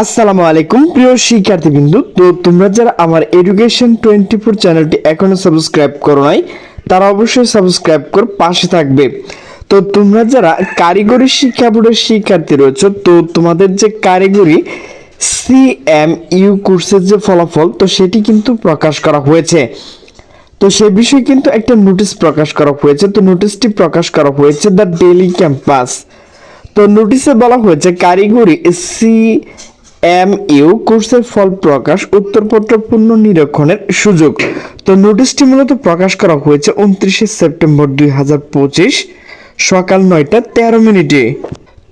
আসসালামু আলাইকুম, প্রিয় শিক্ষার্থীবৃন্দু। তো তোমরা যারা আমার এডুকেশন টোয়েন্টি ফোর চ্যানেলটি এখনও সাবস্ক্রাইব করো নাই, তারা অবশ্যই সাবস্ক্রাইব করে পাশে থাকবে। তো তোমরা যারা কারিগরি শিক্ষা বোর্ডের শিক্ষার্থী রয়েছে, তো তোমাদের যে কারিগরি সি এম ইউ কোর্সের যে ফলাফল, তো সেটি কিন্তু প্রকাশ করা হয়েছে। তো সে বিষয়ে কিন্তু একটা নোটিশ প্রকাশ করা হয়েছে। তো নোটিশটি প্রকাশ করা হয়েছে দ্য ডেলি ক্যাম্পাস তো নোটিশে বলা হয়েছে, কারিগরি সি এম ইউ কোর্সের ফল প্রকাশ, উত্তরপত্র পূর্ণ নিরীক্ষণের সুযোগ। তো নোটিশটি মূলত প্রকাশ করা হয়েছে উনত্রিশে সেপ্টেম্বর দুই হাজার পঁচিশ সকাল নয়টা তেরো মিনিটে।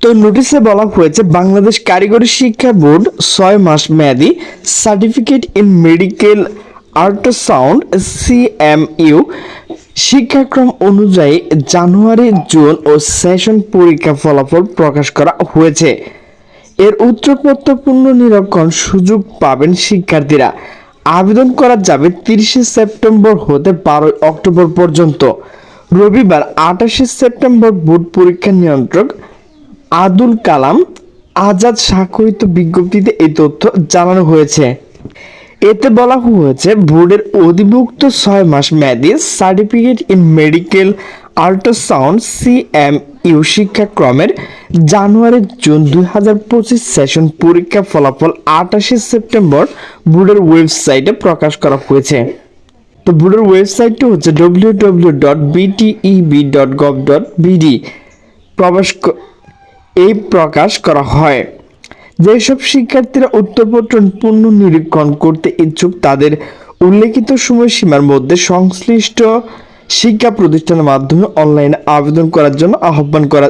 তো নোটিশে বলা হয়েছে, বাংলাদেশ কারিগরি শিক্ষা বোর্ড ছয় মাস মেয়াদী certificate in medical ultrasound CMU শিক্ষাক্রম অনুযায়ী জানুয়ারি, জুন ও সেশন পরীক্ষা ফলাফল প্রকাশ করা হয়েছে। এর উত্তরপত্র পূর্ণ নিরীক্ষণ সুযোগ পাবেন শিক্ষার্থীরা। আবেদন করা যাবে তিরিশে সেপ্টেম্বর হতে বারোই অক্টোবর পর্যন্ত। রবিবার আঠাশে সেপ্টেম্বর বোর্ড পরীক্ষা নিয়ন্ত্রক আদুল কালাম আজাদ স্বাক্ষরিত বিজ্ঞপ্তিতে এই তথ্য জানানো হয়েছে। এতে বলা হয়েছে, বোর্ডের অধিভুক্ত ছয় মাস মেয়াদী certificate in medical ultrasound CMU শিক্ষাক্রমের January June দুই হাজার পঁচিশ সেশন পরীক্ষা ফলাফল আঠাশে সেপ্টেম্বর বোর্ডের ওয়েবসাইটে প্রকাশ করা হয়েছে। তো বোর্ডের ওয়েবসাইটটি হচ্ছে W W dot BTEB dot gov dot BD প্রবেশ এই প্রকাশ করা হয়। যেসব শিক্ষার্থীরা উত্তরপত্র পূর্ণ নিরীক্ষণ করতে ইচ্ছুক, তাদের উল্লেখিত সময়সীমার মধ্যে সংশ্লিষ্ট শিক্ষা প্রতিষ্ঠানের মাধ্যমে অনলাইনে আবেদন করার জন্য আহ্বান করা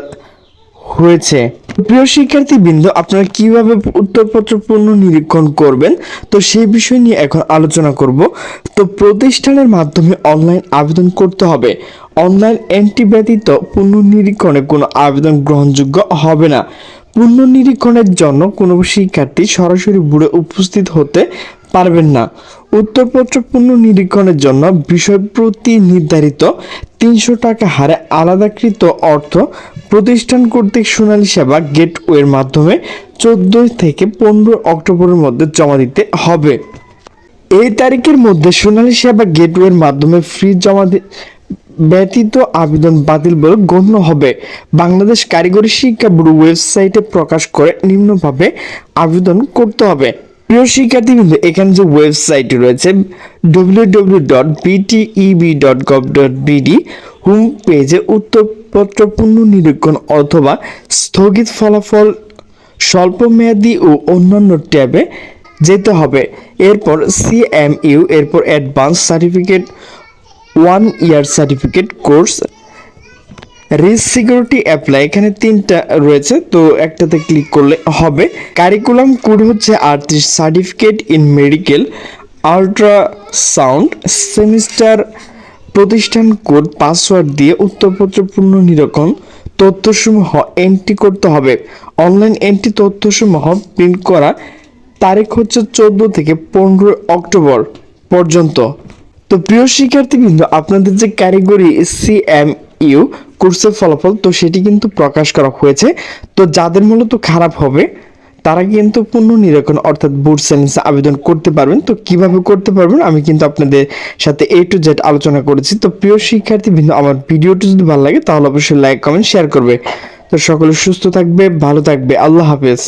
হয়েছে। প্রিয় শিক্ষার্থীবৃন্দ, আপনারা কীভাবে উত্তরপত্র পূর্ণ নিরীক্ষণ করবেন? তো সেই বিষয় নিয়ে এখন আলোচনা করব। তো প্রতিষ্ঠানের মাধ্যমে অনলাইন আবেদন করতে হবে। অনলাইন এন্ট্রি ব্যতীত পূর্ণ নিরীক্ষণে কোনো আবেদন গ্রহণযোগ্য হবে না। পূর্ণ নিরীক্ষণের জন্য কোনো শিক্ষার্থী সরাসরি বুড়ে উপস্থিত হতে পারবেন না। উত্তরপত্র পূর্ণ নিরীক্ষণের জন্য বিষয় প্রতি নির্ধারিত তিনশো টাকা হারে আলাদাকৃত অর্থ প্রতিষ্ঠান কর্তৃক সোনালী সেবা গেটওয়ের মাধ্যমে চোদ্দ থেকে পনেরো অক্টোবরের মধ্যে জমা দিতে হবে। এই তারিখের মধ্যে সোনালী সেবা গেটওয়ের মাধ্যমে ফ্রি জমা ব্যতীত আবেদন বাতিল বলে গণ্য হবে। বাংলাদেশ কারিগরি শিক্ষা ব্যুরো ওয়েবসাইটে প্রকাশ করে নিম্নভাবে আবেদন করতে হবে। প্রিয় শিক্ষার্থীবৃন্দ, এখানে যে ওয়েবসাইট রয়েছে W dot BTEB dot gov dot BD home পেজে উত্তরপত্র পূর্ণ নিরীক্ষণ অথবা স্থগিত ফলাফল স্বল্পমেয়াদী ও অন্যান্য ট্যাবে যেতে হবে। এরপর সিএমইউ এরপর advance certificate one year certificate course risk security apply এখানে তিনটা রয়েছে, তো একটাতে ক্লিক করলে হবে। কারিকুলাম কোড হচ্ছে আটত্রিশ certificate in medical ultrasound semester প্রতিষ্ঠান কোড পাসওয়ার্ড দিয়ে উত্তরপত্র পূর্ণ নিরীক্ষণ, তথ্যসমূহ এন্ট্রি করতে হবে। অনলাইন এন্ট্রি তথ্যসমূহ প্রিন্ট করা, তারিখ হচ্ছে চোদ্দ থেকে পনেরোই অক্টোবর পর্যন্ত। তো প্রিয় শিক্ষার্থীবৃন্দ আপনাদের যে কারিগরি সিএম ইউ কোর্সের ফলাফল, তো সেটি কিন্তু প্রকাশ করা হয়েছে। তো যাদের মূলত খারাপ হবে, তারা কিন্তু পূর্ণ নিরীক্ষণ অর্থাৎ বুট সায়েন্সে আবেদন করতে পারবেন। তো কীভাবে করতে পারবেন, আমি কিন্তু আপনাদের সাথে এ টু জেড আলোচনা করেছি। তো প্রিয় শিক্ষার্থী শিক্ষার্থীবৃন্দ আমার ভিডিওটি যদি ভালো লাগে, তাহলে অবশ্যই লাইক কমেন্ট শেয়ার করবে। তো সকলে সুস্থ থাকবে, ভালো থাকবে। আল্লাহ হাফেজ।